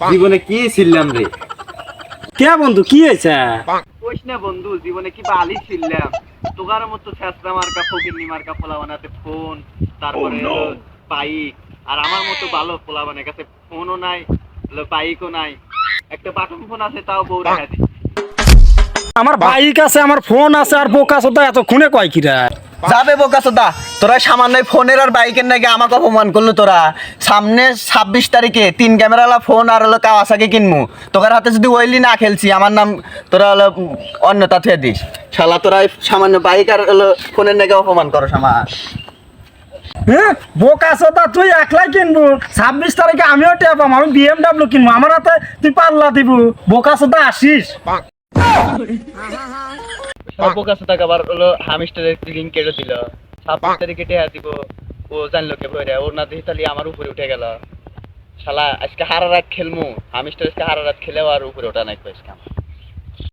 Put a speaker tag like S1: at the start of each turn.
S1: জীবনে কি ছিলাম রে?
S2: কে বন্ধু কি হয়েছে?
S1: কইস না বন্ধু জীবনে কি বালি ছিলাম? তোগার মতো ছেসরা মার্কা ফকিরনি মার্কা পোলা বানাতে ফোন তারপরে বাইক আর আমার মতো ভালো পোলা বানার কাছে ফোনও নাই বাইকও নাই। একটা বাটন ফোন আছে তাও বউ রেখা
S2: আমার বাইক আছে আমার ফোন আছে আর বোকা সোদা এত খুনে কয় কিরা?
S3: যাবে বোকা দা তোরা সামান্য ফোনের আর বাইকের নাকি আমাকে অপমান করল তোরা। সামনে ছাব্বিশ তারিখে তিন ক্যামেরাওয়ালা ফোন আর হলো কাওয়াসাকি কিনমু। তোকার হাতে যদি ওইলি না খেলছি আমার নাম তোরা হলো অন্যতা থুয়ে দিস। শালা তোরা সামান্য বাইক আর হলো ফোনের নাকি অপমান করো
S2: হ্যাঁ বোকা সোদা তুই একলাই কিনবো? ছাব্বিশ তারিখে আমিও টেপাম আমি বিএমডাব্লিউ কিনবো। আমার হাতে তুই পাল্লা দিব। বোকা সোদা আসিস?
S1: সব কাছে টাকা আবার হলো হামিস্টারের লিঙ্ক কেটে দিল। ছাব্বিশ তারিখে টেহা দিব ও জানলো কে ভরে ওর না দেখি তাহলে আমার উপরে উঠে গেল। শালা আজকে হারা রাত খেলমু হামিস্টার আজকে হারা রাত খেলেও আর উপরে ওঠা নাই আজকে আমার।